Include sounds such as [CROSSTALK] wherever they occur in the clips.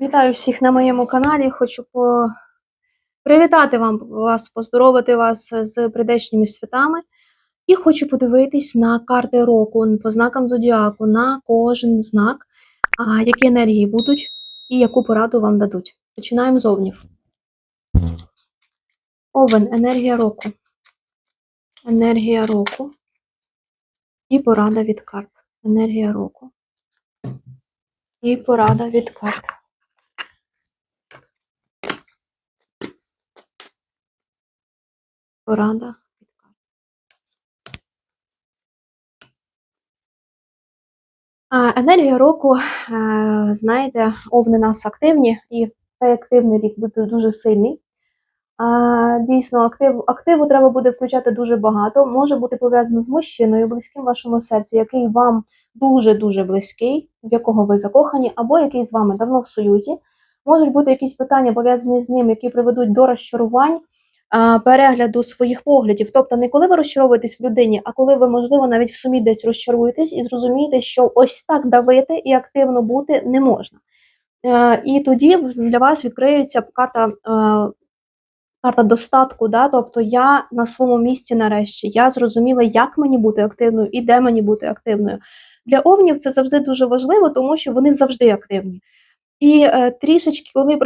Вітаю всіх на моєму каналі. Хочу по... привітати вам вас, поздоровити вас з прийдешніми святами. І хочу подивитись на карти року по знакам зодіаку, на кожен знак, а, які енергії будуть і яку пораду вам дадуть. Починаємо з овнів. Овен, енергія року. Енергія року. І порада від карт. Енергія року. І порада від карт. Порада від карт. Енергія року, е, знаєте, овни нас активні, і цей активний рік буде дуже сильний. Дійсно, актив, активу треба буде включати дуже багато. Може бути пов'язано з мужчиною, близьким вашому серці, який вам дуже-дуже близький, в якого ви закохані, або який з вами давно в союзі. Можуть бути якісь питання пов'язані з ним, які приведуть до розчарувань, перегляду своїх поглядів. Тобто не коли ви розчаровуєтесь в людині, а коли ви, можливо, навіть в сумі десь розчаруєтесь і зрозумієте, що ось так давити і активно бути не можна. Е, І тоді для вас відкриється карта. е, Карта достатку, да? тобто я на своєму місці нарешті. Я зрозуміла, як мені бути активною і де мені бути активною. Для овнів це завжди дуже важливо, тому що вони завжди активні. І е, трішечки, коли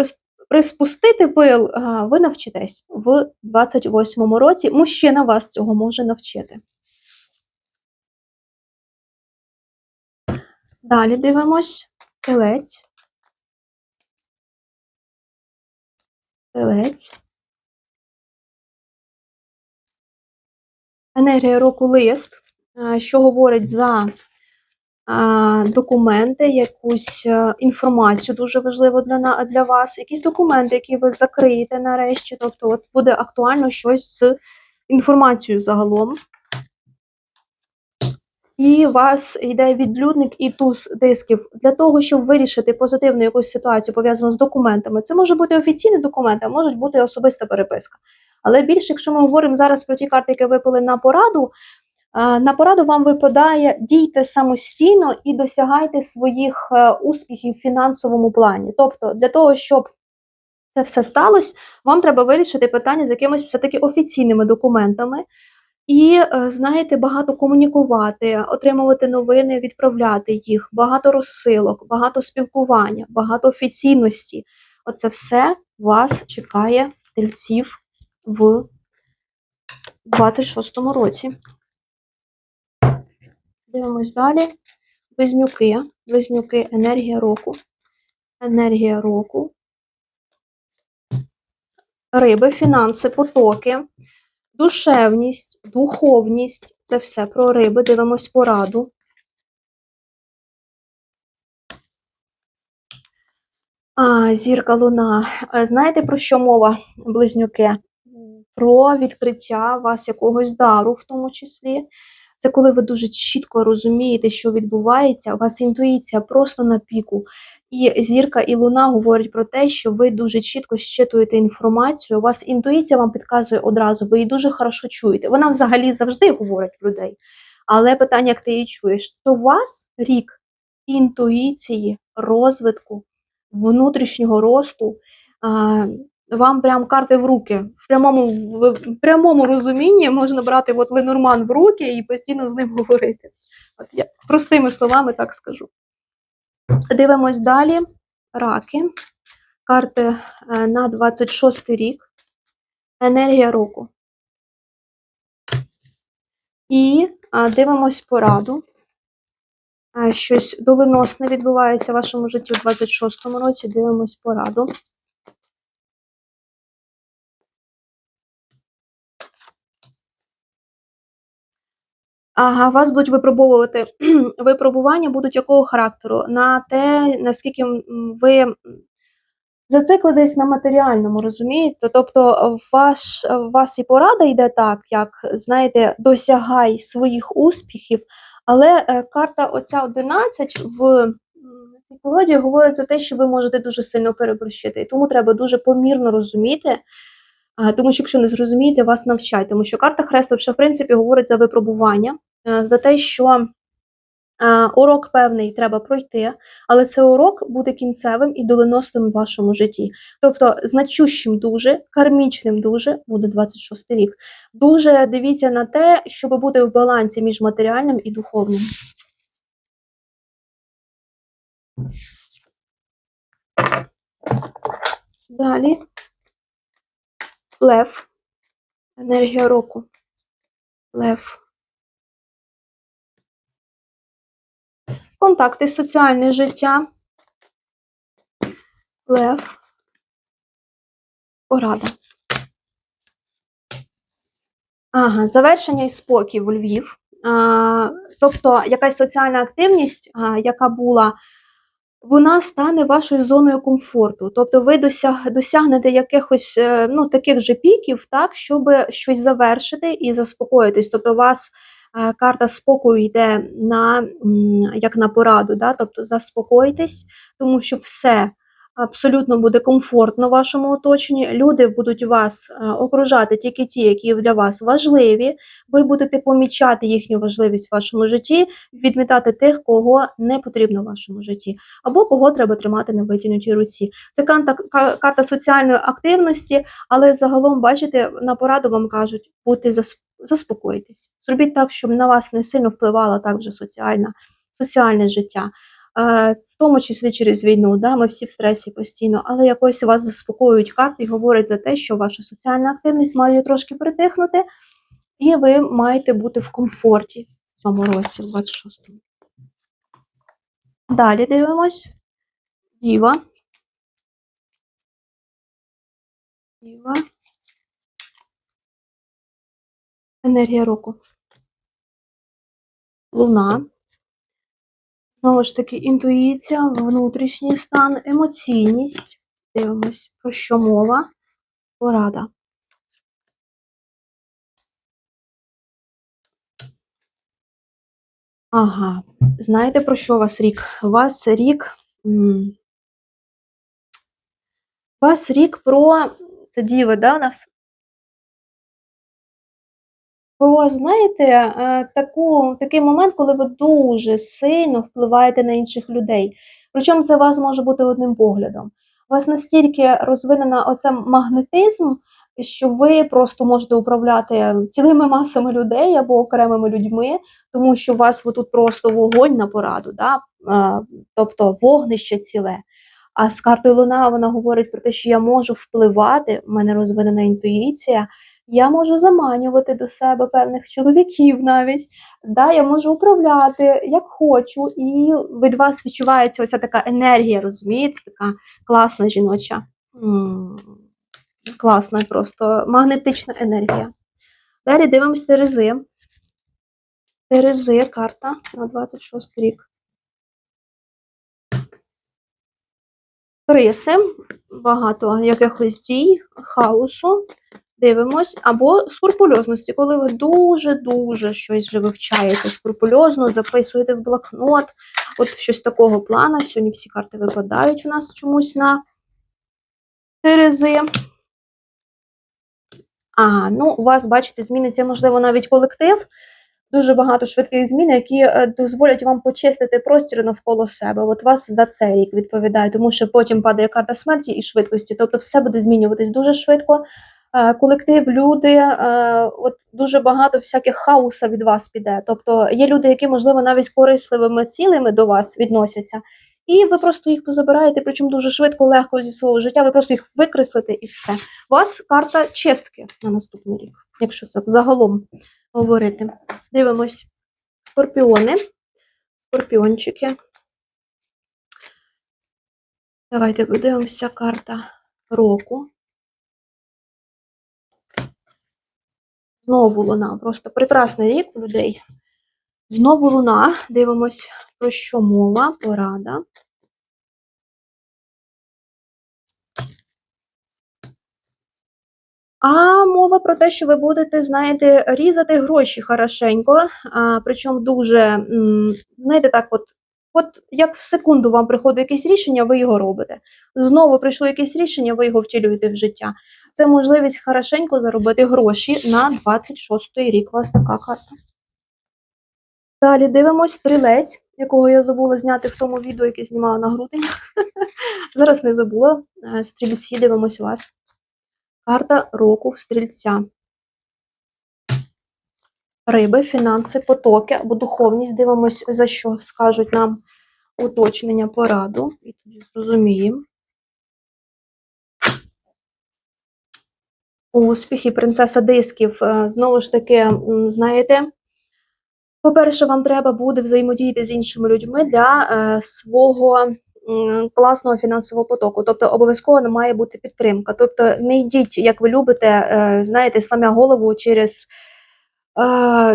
приспустити пил, ви навчитесь в 28-му році. Мужчина вас цього може навчити. Далі дивимось. Телець. Телець. Енергія року лист, що говорить за документи, якусь е, інформацію дуже важливу для, для вас, якісь документи, які ви закриєте нарешті. Тобто, от буде актуально щось з інформацією загалом. І вас йде відлюдник і туз дисків для того, щоб вирішити позитивну якусь ситуацію пов'язану з документами. Це може бути офіційні документи, а можуть бути особиста переписка. Але більше, якщо ми говоримо зараз про ті карти, які випали на пораду, на пораду вам випадає дійте самостійно і досягайте своїх е, успіхів в фінансовому плані. Тобто, для того, щоб це все сталося, вам треба вирішити питання з якимись все-таки офіційними документами. І, е, знаєте, багато комунікувати, отримувати новини, відправляти їх, багато розсилок, багато спілкування, багато офіційності. Оце все вас чекає тельців в 26-му році. Дивимось далі. Близнюки. Близнюки, енергія року. Енергія року. Риби, фінанси, потоки, душевність, духовність. Це все про риби. Дивимось пораду. А, зірка луна. Знаєте, про що мова, близнюки? Про відкриття вас якогось дару, в тому числі. Це коли ви дуже чітко розумієте, що відбувається, у вас інтуїція просто на піку. І зірка і луна говорять про те, що ви дуже чітко щитуєте інформацію, у вас інтуїція вам підказує одразу, ви її дуже хорошо чуєте. Вона взагалі завжди говорить в людей. Але питання, як ти її чуєш, то у вас рік інтуїції, розвитку, внутрішнього росту. Вам прям карти в руки. В прямому, в, в прямому розумінні можна брати от Ленорман в руки і постійно з ним [LAUGHS] говорити. От я простими словами так скажу. Дивимось далі. Раки. Карти е, на 26 рік. Енергія року. І а, дивимось пораду. Щось доленосне відбувається в вашому житті у 26-му році. Дивимось пораду. Ага, вас будуть випробовувати. [CLEARS THROAT] Випробування будуть якого характеру? На те, наскільки ви зациклитесь на матеріальному, розумієте? Тобто, ваш, вас і порада йде так, як, знаєте, досягай своїх успіхів, але е, карта оця 11 в цій колоді говорить за те, що ви можете дуже сильно переборщити. І тому треба дуже помірно розуміти, а, Тому що якщо не зрозумієте, вас навчать. Тому що карта Хреста, вже, в принципі, говорить за випробування, е, за те, що Е, Урок певний треба пройти, але цей урок буде кінцевим і доленосним в вашому житті. Тобто значущим дуже, кармічним дуже буде 26 рік. Дуже дивіться на те, щоб бути в балансі між матеріальним і духовним. Далі. Лев. Енергія року. Лев. Контакти, соціальне життя. Лев. Порада. Ага, завершення і спокій у Львів. А, тобто якась соціальна активність, а, яка була, вона стане вашою зоною комфорту. Тобто ви досяг, досягнете якихось е, ну, таких же піків, так, щоб щось завершити і заспокоїтись. Тобто у вас е, карта спокою йде на, як на пораду, да? тобто заспокойтесь, тому що все абсолютно буде комфортно в вашому оточенні. Люди будуть вас е, окружати тільки ті, які для вас важливі. Ви будете помічати їхню важливість в вашому житті, відмітати тих, кого не потрібно в вашому житті, або кого треба тримати на витягнутій руці. Це карта, карта соціальної активності, але загалом, бачите, на пораду вам кажуть, засп- заспокойтесь. Зробіть так, щоб на вас не сильно впливало так вже соціальна, соціальне життя. В тому числі через війну, да, ми всі в стресі постійно, але якось вас заспокоюють карти і говорять за те, що ваша соціальна активність має трошки притихнути, і ви маєте бути в комфорті в цьому році, в 26-му. Далі дивимось. Діва. Діва. Енергія року. Луна. Знову ж таки, інтуїція, внутрішній стан, емоційність. Дивимось, про що мова. Порада. Ага. Знаєте, про що у вас рік? У вас рік. У вас рік про. Це діви, да, у нас? Про, знаєте, е, таку, такий момент, коли ви дуже сильно впливаєте на інших людей. Причому це у вас може бути одним поглядом. У вас настільки розвинена оця магнетизм, що ви просто можете управляти цілими масами людей або окремими людьми, тому що у вас тут просто вогонь на пораду, да? е, тобто вогнище ціле. А з картою Луна вона говорить про те, що я можу впливати, в мене розвинена інтуїція, я можу заманювати до себе певних чоловіків навіть. Да, я можу управляти як хочу, і від вас відчувається оця така енергія, розумієте, така класна жіноча. Класна просто магнетична енергія. Далі дивимося Терези. Терези, карта на 26 рік. Криси, багато якихось дій, хаосу. Дивимось, або скрупульозності, коли ви дуже-дуже щось вже вивчаєте скрупульозно, записуєте в блокнот, от щось такого плана. Сьогодні всі карти випадають у нас чомусь на Терези. А, ну, у вас, бачите, зміниться, можливо, навіть колектив. Дуже багато швидких змін, які е, дозволять вам почистити простір навколо себе. От вас за це рік відповідає, тому що потім падає карта смерті і швидкості. Тобто все буде змінюватись дуже швидко. Е, Колектив, люди, е, от дуже багато всяких хаоса від вас піде. Тобто є люди, які, можливо, навіть корисливими цілями до вас відносяться, і ви просто їх позабираєте, причому дуже швидко, легко зі свого життя. Ви просто їх викреслите і все. У вас карта чистки на наступний рік, якщо це загалом говорити. Дивимось. Скорпіони. Скорпіончики. Давайте подивимося карта року. Знову луна. Просто прекрасний рік у людей. Знову луна. Дивимось, про що мова, порада. А мова про те, що ви будете, знаєте, різати гроші хорошенько, а, причому дуже, знаєте, так, от, от як в секунду вам приходить якесь рішення, ви його робите. Знову прийшло якесь рішення, ви його втілюєте в життя. Це можливість хорошенько заробити гроші на 26-й рік. У вас така карта. Далі дивимось стрілець. якого я забула зняти в тому відео, яке знімала на грудень. [LAUGHS] Зараз не забула. Е, Стрільці, дивимось вас. Карта року в стрільця. Риби, фінанси, потоки або духовність. Дивимось, за що скажуть нам уточнення пораду. І тоді зрозуміємо. Успіхи, принцеса дисків. Е, Знову ж таки, знаєте, по-перше, вам треба буде взаємодіяти з іншими людьми для е, свого м, класного фінансового потоку. Тобто обов'язково має бути підтримка. Тобто не йдіть, як ви любите, е, знаєте, сламя голову через, е,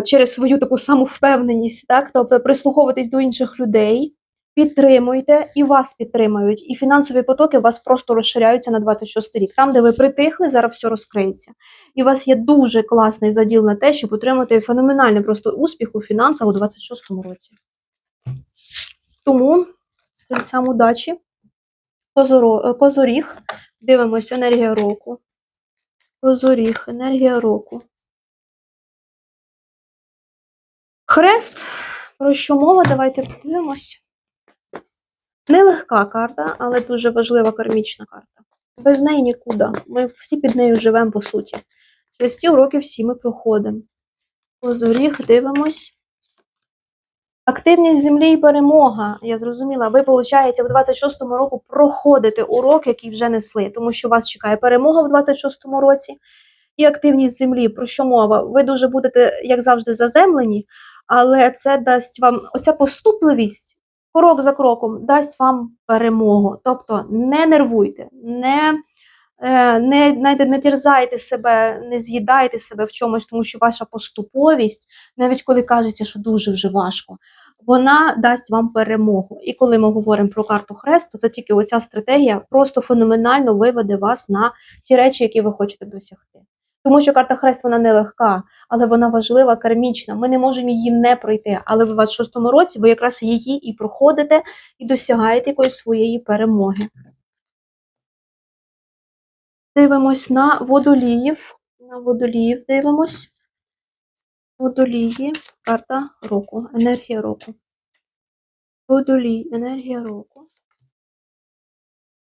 через свою таку самовпевненість, так? Тобто прислуховуватись до інших людей, підтримуйте і вас підтримують. І фінансові потоки у вас просто розширяються на 26 рік. Там, де ви притихли, зараз все розкриється. І у вас є дуже класний заділ на те, щоб отримати феноменальний просто успіх у фінансах у 26-му році. Тому стрільцям удачі. Козоро, е, Козоріг. Дивимося енергія року. Козоріг, енергія року. Хрест. Про що мова? Давайте подивимось. Нелегка карта, але дуже важлива кармічна карта. Без неї нікуди. Ми всі під нею живемо, по суті. Через ці уроки всі ми проходимо. Козоріг, дивимось. Активність землі і перемога. Я зрозуміла, ви, виходить, в 26-му року проходите урок, який вже несли, тому що вас чекає перемога в 26-му році і активність землі. Про що мова? Ви дуже будете, як завжди, заземлені, але це дасть вам оця поступливість, крок за кроком, дасть вам перемогу. Тобто не нервуйте, не Е, не, не терзайте себе, не з'їдайте себе в чомусь, тому що ваша поступовість, навіть коли кажеться, що дуже вже важко, вона дасть вам перемогу. І коли ми говоримо про карту Хрест, то це тільки оця стратегія просто феноменально виведе вас на ті речі, які ви хочете досягти. Тому що карта Хрест вона не легка, але вона важлива, кармічна. Ми не можемо її не пройти. Але в 26-му році ви якраз її і проходите, і досягаєте якоїсь своєї перемоги. Дивимось на водоліїв. На водоліїв дивимось. Водолії, карта року, енергія року. Водолій, енергія року.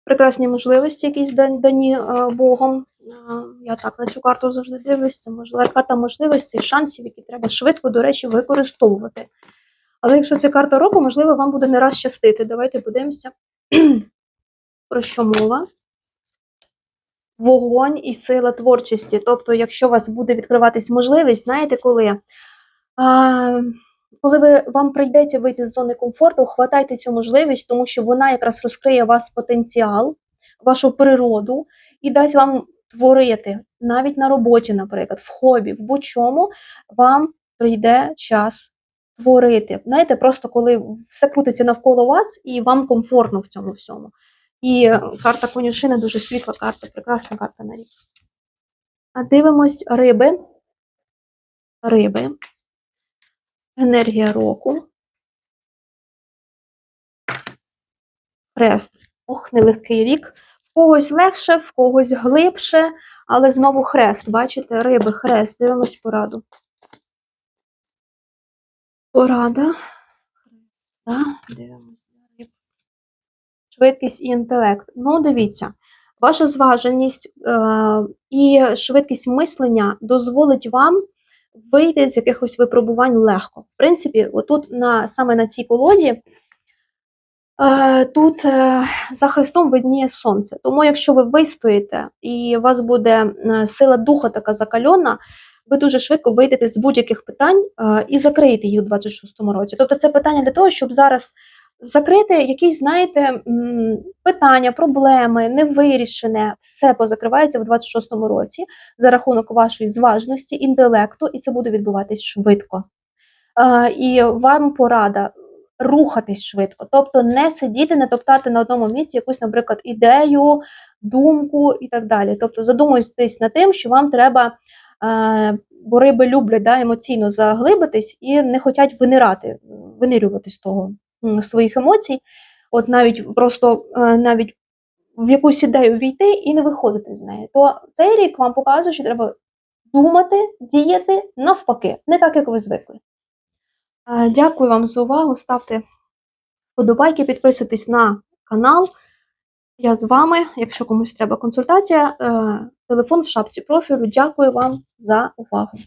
Прекрасні можливості, якісь дані е, Богом. Е, Я так на цю карту завжди дивлюсь. Це можливо карта можливостей, шансів, які треба швидко, до речі, використовувати. Але якщо це карта року, можливо, вам буде не раз щастити. Давайте подивимося, [CLEARS THROAT] про що мова вогонь і сила творчості. Тобто, якщо у вас буде відкриватись можливість, знаєте коли? А, коли ви, вам прийдеться вийти з зони комфорту, хватайте цю можливість, тому що вона якраз розкриє вас потенціал, вашу природу і дасть вам творити навіть на роботі, наприклад, в хобі, в будь-чому вам прийде час творити. Знаєте, просто коли все крутиться навколо вас і вам комфортно в цьому всьому. І карта конюшини дуже світла карта, прекрасна карта на рік. А дивимось риби. Риби. Енергія року. Хрест. Ох, нелегкий рік. В когось легше, в когось глибше, але знову хрест. Бачите, риби, хрест. Дивимось пораду. Порада. Хрест. Да? Дивимось на риб. Швидкість і інтелект. Ну, дивіться, ваша зваженість е, і швидкість мислення дозволить вам вийти з якихось випробувань легко. В принципі, отут на, саме на цій колоді. Е, Тут е, за Христом видніє сонце. Тому, якщо ви вистоїте і у вас буде е, сила духа така закальона, ви дуже швидко вийдете з будь-яких питань і закриєте їх у 26-му році. Тобто, це питання для того, щоб зараз закрити якісь, знаєте, питання, проблеми, невирішене, все позакривається в 26-му році за рахунок вашої зважності, інтелекту, і це буде відбуватись швидко. І вам порада рухатись швидко, тобто не сидіти, не топтати на одному місці якусь, наприклад, ідею, думку і так далі. Тобто задумуйтесь над тим, що вам треба, бо риби люблять да, емоційно заглибитись і не хочуть винирати, винирювати з того своїх емоцій. От навіть просто е, навіть в якусь ідею війти і не виходити з неї. То цей рік вам показує, що треба думати, діяти навпаки, не так, як ви звикли. Е, Дякую вам за увагу. Ставте Подобайки, підписуйтесь на канал. Я з вами. Якщо комусь треба консультація, е, телефон в шапці профілю. Дякую вам за увагу.